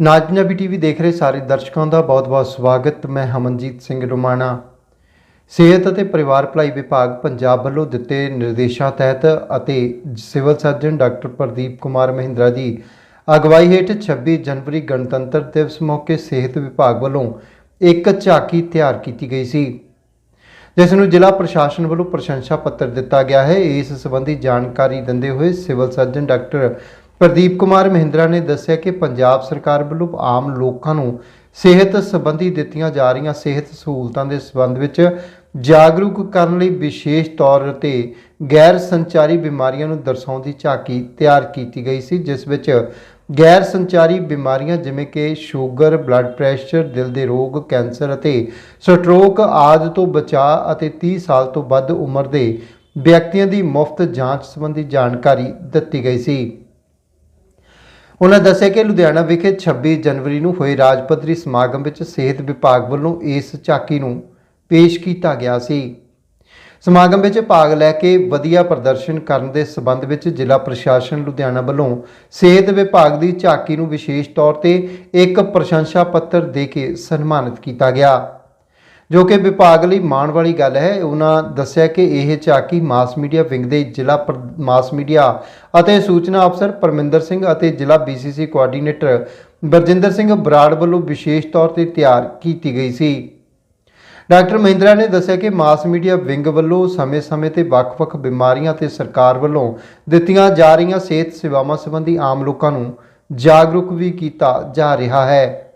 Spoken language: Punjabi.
ਨਾਜ ਪੰਜਾਬੀ ਟੀਵੀ ਦੇਖ ਰਹੇ ਸਾਰੇ ਦਰਸ਼ਕਾਂ ਦਾ ਬਹੁਤ-ਬਹੁਤ ਸਵਾਗਤ। ਮੈਂ ਹਮਨਜੀਤ ਸਿੰਘ ਰੁਮਾਣਾ। ਸਿਹਤ ਅਤੇ ਪਰਿਵਾਰ ਭਲਾਈ ਵਿਭਾਗ ਪੰਜਾਬ ਵੱਲੋਂ ਦਿੱਤੇ ਨਿਰਦੇਸ਼ਾਂ ਤਹਿਤ ਅਤੇ civil surgeon doctor Pradeep Kumar Mahindra ਦੀ ਅਗਵਾਈ ਹੇਠ 26 ਜਨਵਰੀ ਗਣਤੰਤਰ ਦਿਵਸ ਮੌਕੇ ਸਿਹਤ ਵਿਭਾਗ ਵੱਲੋਂ ਇੱਕ ਝਾਕੀ ਤਿਆਰ ਕੀਤੀ ਗਈ ਸੀ। ਜਿਸ ਨੂੰ ਜ਼ਿਲ੍ਹਾ ਪ੍ਰਸ਼ਾਸਨ ਵੱਲੋਂ ਪ੍ਰਸ਼ੰਸਾ ਪੱਤਰ ਦਿੱਤਾ ਗਿਆ ਹੈ। ਇਸ ਸੰਬੰਧੀ ਜਾਣਕਾਰੀ ਦਿੰਦੇ ਹੋਏ civil surgeon doctor Pradeep Kumar Mahindra ਨੇ ਦੱਸਿਆ ਕਿ ਪੰਜਾਬ ਸਰਕਾਰ ਵੱਲੋਂ ਆਮ ਲੋਕਾਂ ਨੂੰ ਸਿਹਤ ਸੰਬੰਧੀ ਦਿੱਤੀਆਂ ਜਾ ਰਹੀਆਂ ਸਿਹਤ ਸਹੂਲਤਾਂ ਦੇ ਸੰਬੰਧ ਵਿੱਚ ਜਾਗਰੂਕ ਕਰਨ ਲਈ ਵਿਸ਼ੇਸ਼ ਤੌਰ ਤੇ ਗੈਰ ਸੰਚਾਰੀ ਬਿਮਾਰੀਆਂ ਨੂੰ ਦਰਸਾਉਂਦੀ ਝਾਕੀ ਤਿਆਰ ਕੀਤੀ ਗਈ ਸੀ, ਜਿਸ ਵਿੱਚ ਗੈਰ ਸੰਚਾਰੀ ਬਿਮਾਰੀਆਂ ਜਿਵੇਂ ਕਿ ਸ਼ੂਗਰ, ਬਲੱਡ ਪ੍ਰੈਸ਼ਰ, ਦਿਲ ਦੇ ਰੋਗ, ਕੈਂਸਰ ਅਤੇ ਸਟ੍ਰੋਕ ਆਦਿ ਤੋਂ ਬਚਾਅ ਅਤੇ 30 ਸਾਲ ਤੋਂ ਵੱਧ ਉਮਰ ਦੇ ਵਿਅਕਤੀਆਂ ਦੀ ਮੁਫਤ ਜਾਂਚ ਸੰਬੰਧੀ ਜਾਣਕਾਰੀ ਦਿੱਤੀ ਗਈ ਸੀ। ਉਹਨਾਂ ਦੱਸਿਆ ਕਿ ਲੁਧਿਆਣਾ ਵਿਖੇ 26 ਜਨਵਰੀ ਨੂੰ ਹੋਏ ਰਾਜ ਪੱਧਰੀ ਸਮਾਗਮ ਵਿੱਚ ਸਿਹਤ ਵਿਭਾਗ ਵੱਲੋਂ ਇਸ ਝਾਕੀ ਨੂੰ ਪੇਸ਼ ਕੀਤਾ ਗਿਆ ਸੀ। ਸਮਾਗਮ ਵਿੱਚ ਭਾਗ ਲੈ ਕੇ ਵਧੀਆ ਪ੍ਰਦਰਸ਼ਨ ਕਰਨ ਦੇ ਸਬੰਧ ਵਿੱਚ ਜ਼ਿਲ੍ਹਾ ਪ੍ਰਸ਼ਾਸਨ ਲੁਧਿਆਣਾ ਵੱਲੋਂ ਸਿਹਤ ਵਿਭਾਗ ਦੀ ਝਾਕੀ ਨੂੰ ਵਿਸ਼ੇਸ਼ ਤੌਰ ਤੇ ਇੱਕ ਪ੍ਰਸ਼ੰਸਾ ਪੱਤਰ ਦੇ ਕੇ ਸਨਮਾਨਿਤ ਕੀਤਾ ਗਿਆ। ਜੋ ਕਿ ਵਿਭਾਗ ਲਈ ਮਾਣ ਵਾਲੀ ਗੱਲ ਹੈ। ਉਹਨਾਂ ਦੱਸਿਆ ਕਿ ਇਹ ਝਾਕੀ ਮਾਸ ਮੀਡੀਆ ਵਿੰਗ ਦੇ ਜ਼ਿਲ੍ਹਾ ਪ੍ਰ- ਮਾਸ ਮੀਡੀਆ ਅਤੇ ਸੂਚਨਾ ਅਫਸਰ ਪਰਮਿੰਦਰ ਸਿੰਘ ਅਤੇ ਜ਼ਿਲ੍ਹਾ ਬੀਸੀਸੀ ਕੋਆਰਡੀਨੇਟਰ ਬਰਜਿੰਦਰ ਸਿੰਘ ਬਰਾੜ ਵੱਲੋਂ ਵਿਸ਼ੇਸ਼ ਤੌਰ ਤੇ ਤਿਆਰ ਕੀਤੀ ਗਈ ਸੀ। ਡਾਕਟਰ ਮਹਿੰਦਰਾ ਨੇ ਦੱਸਿਆ ਕਿ ਮਾਸ ਮੀਡੀਆ ਵਿੰਗ ਵੱਲੋਂ ਸਮੇਂ-ਸਮੇਂ ਤੇ ਵੱਖ-ਵੱਖ ਬਿਮਾਰੀਆਂ ਤੇ ਸਰਕਾਰ ਵੱਲੋਂ ਦਿੱਤੀਆਂ ਜਾ ਰਹੀਆਂ ਸਿਹਤ ਸੇਵਾਵਾਂ ਸੰਬੰਧੀ ਆਮ ਲੋਕਾਂ ਨੂੰ ਜਾਗਰੂਕ ਵੀ ਕੀਤਾ ਜਾ ਰਿਹਾ ਹੈ।